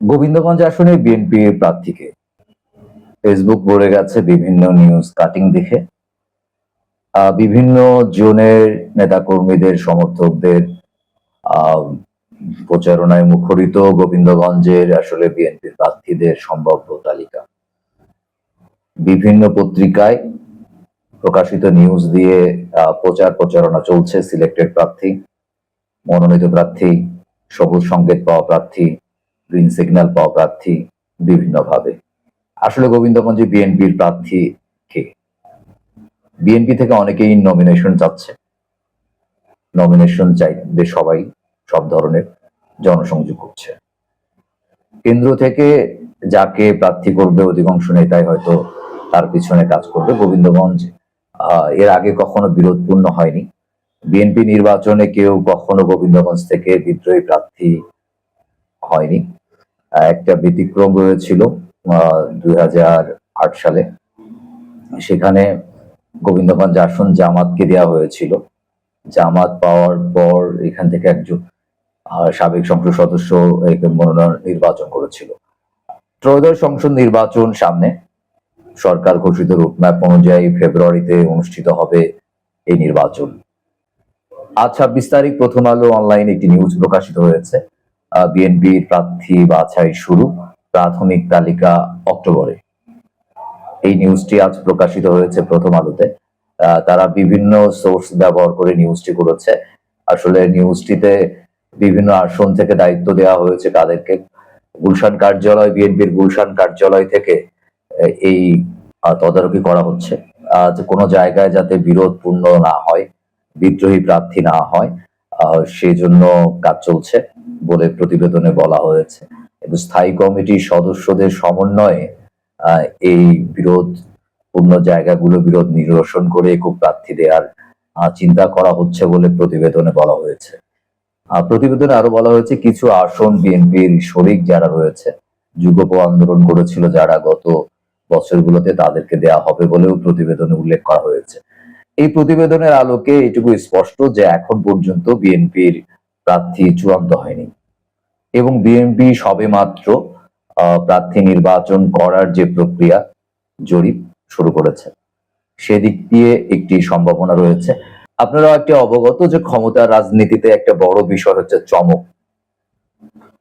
গোবিন্দগঞ্জ আসনে বিএনপির প্রার্থীকে। ফেসবুক ভরে গেছে বিভিন্ন নিউজ কাটিং দেখে। বিভিন্ন জোনের নেতাকর্মীদের, সমর্থকদের প্রচারণায় মুখরিত গোবিন্দগঞ্জের আসলে বিএনপির প্রার্থীদের সম্ভাব্য তালিকা। বিভিন্ন পত্রিকায় প্রকাশিত নিউজ দিয়ে প্রচার প্রচারণা চলছে সিলেক্টেড প্রার্থী, মনোনীত প্রার্থী, সবুজ সংকেত পাওয়া প্রার্থী গ্রিন সিগন্যাল পাওয়া প্রার্থী বিভিন্নভাবে। আসলে গোবিন্দগঞ্জে বিএনপির প্রার্থী কে? বিএনপি থেকে অনেকেই নমিনেশন চাচ্ছে। নমিনেশন চাইবে সবাই সব ধরনের জনসংযোগ করছে। কেন্দ্র থেকে যাকে প্রার্থী করবে অধিকাংশ নেতাই হয়তো তার পিছনে কাজ করবে গোবিন্দগঞ্জ। এর আগে কখনো বিরোধপূর্ণ হয়নি। বিএনপি নির্বাচনে কেউ কখনো গোবিন্দগঞ্জ থেকে বিদ্রোহী প্রার্থী হয়নি। একটা ব্যতিক্রম রয়েছিল দুই হাজার আট সালে। সেখানে গোবিন্দগঞ্জ আসন জামাতকে দেওয়া হয়েছিল। জামাত পাওয়ার পর এখান থেকে একজন সাবেক সংসদ সদস্য মনোনয়ন নির্বাচন করেছিল। ত্রয়োদশ সংসদ নির্বাচন সামনে, সরকার ঘোষিত রুটম্যাপ অনুযায়ী ফেব্রুয়ারিতে অনুষ্ঠিত হবে এই নির্বাচন। আজ ছাব্বিশ তারিখ, প্রথম আলো অনলাইনে একটি নিউজ প্রকাশিত হয়েছে। বিএনপির প্রার্থী বাছাই শুরু প্রাথমিক তালিকা অক্টোবরে। এই নিউজটি আজ প্রকাশিত হয়েছে প্রথম আলোতে। তারা বিভিন্ন সোর্স ব্যবহার করে নিউজটি করেছে। আসলে নিউজটিতে বিভিন্ন আসন থেকে দায়িত্ব দেওয়া হয়েছে তাদেরকে গুলশান কার্যালয় বিএনপির গুলশান কার্যালয় থেকে এই তদারকি করা হচ্ছে। যে কোনো জায়গায় যাতে বিরোধপূর্ণ না হয় বিদ্রোহী প্রার্থী না হয় আহ, সেই জন্য কাজ চলছে। বলে প্রতিবেদনে বলা হয়েছে। এবং স্থায়ী কমিটির সদস্যদের সমন্বয়ে এই বিরোধ, পূর্ণ জায়গাগুলো বিরোধ নিরসন করে একক প্রার্থী দেওয়ার চিন্তা করা হচ্ছে বলে প্রতিবেদনে বলা হয়েছে। প্রতিবেদনে আরও বলা হয়েছে, কিছু আসন বিএনপির শরিক যারা রয়েছে, যুগপ আন্দোলন করেছিল যারা গত বছরগুলোতে তাদেরকে দেয়া হবে বলেও প্রতিবেদনে উল্লেখ করা হয়েছে। এই প্রতিবেদনের আলোকে এটুকু স্পষ্ট যে এখন পর্যন্ত বিএনপির প্রার্থী চূড়ান্ত হয়নি। এবং বিএনপি সবে মাত্র আহ, প্রার্থী নির্বাচন করার যে প্রক্রিয়া জরিপ শুরু করেছে। সেদিক দিয়ে একটি সম্ভাবনা রয়েছে। আপনারা একটি অবগত যে ক্ষমতার রাজনীতিতে একটা বড় বিষয় হচ্ছে চমক।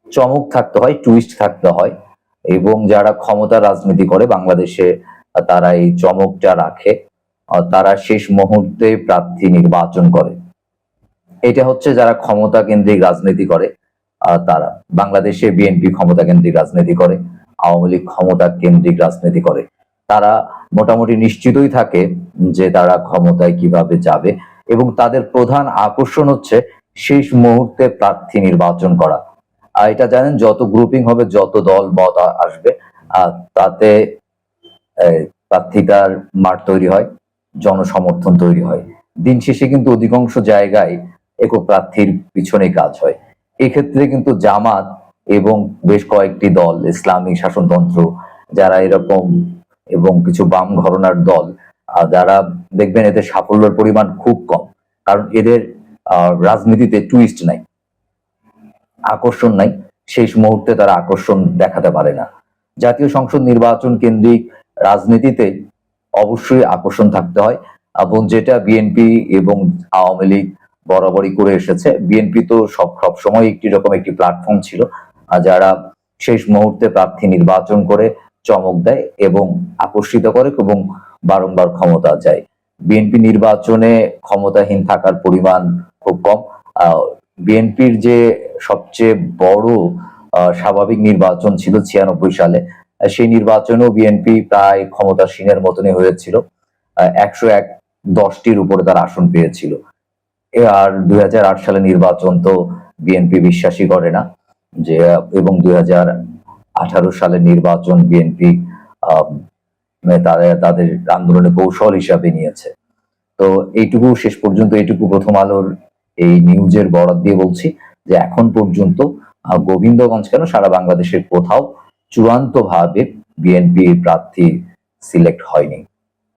চমক থাকতে হয় টুইস্ট থাকতে হয় এবং যারা ক্ষমতার রাজনীতি করে বাংলাদেশে তারা এই চমকটা রাখে তারা শেষ মুহূর্তে প্রার্থী নির্বাচন করে। এটা হচ্ছে যারা ক্ষমতা কেন্দ্রিক রাজনীতি করে তারা বাংলাদেশে বিএনপি ক্ষমতা কেন্দ্রিক রাজনীতি করে, আওয়ামী লীগ ক্ষমতা কেন্দ্রিক রাজনীতি করে। তারা মোটামুটি নিশ্চিতই থাকে যে তারা ক্ষমতায় কীভাবে যাবে এবং তাদের প্রধান আকর্ষণ হচ্ছে শেষ মুহূর্তে প্রার্থী নির্বাচন করা। এটা জানেন, যত গ্রুপিং হবে, যত দল, মত আসবে তাতে প্রার্থীটার মাঠ তৈরি হয়, জনসমর্থন তৈরি হয়। দিন শেষে কিন্তু অধিকাংশ জায়গায় একক প্রার্থীর পিছনে কাজ হয়। এক্ষেত্রে কিন্তু জামাত এবং বেশ কয়েকটি দল, ইসলামী শাসনতন্ত্র, যারা এরকম এবং কিছু বাম ঘরনার দল যারা দেখবেন এদের সাফল্যের পরিমাণ খুব কম। কারণ এদের রাজনীতিতে টুইস্ট নাই, আকর্ষণ নাই, শেষ মুহূর্তে তারা আকর্ষণ দেখাতে পারে না। জাতীয় সংসদ নির্বাচন কেন্দ্রিক রাজনীতিতে অবশ্যই আকর্ষণ থাকতে হয়, এবং যেটা বিএনপি এবং আওয়ামী লীগ বরাবরই করে এসেছে। বিএনপি তো সব সবসময় একটি রকম একটি প্ল্যাটফর্ম ছিল যারা শেষ মুহূর্তে প্রার্থী নির্বাচন করে চমক দেয় এবং আকর্ষিত করে এবং বারংবার ক্ষমতা যায় বিএনপি নির্বাচনে ক্ষমতাহীন থাকার পরিমাণ খুব কম। বিএনপির যে সবচেয়ে বড় স্বাভাবিক নির্বাচন ছিল ছিয়ানব্বই সালে, সেই নির্বাচনেও বিএনপি প্রায় ক্ষমতাসীনের মতনই হয়েছিল। একশো এক দশটির উপরে তার আসন পেয়েছিল। আর দুই হাজার আট সালে নির্বাচন তো বিএনপি বিশ্বাসই করে না যে, এবং দুই সালের নির্বাচন বিএনপি তাদের তাদের আন্দোলনে কৌশল হিসাবে নিয়েছে। তো এইটুকু শেষ পর্যন্ত, এইটুকু প্রথম আলোর এই নিউজের বরাদ দিয়ে বলছি যে এখন পর্যন্ত গোবিন্দগঞ্জ কেন সারা বাংলাদেশের কোথাও চূড়ান্ত ভাবে বিএনপি প্রার্থী সিলেক্ট হয়নি।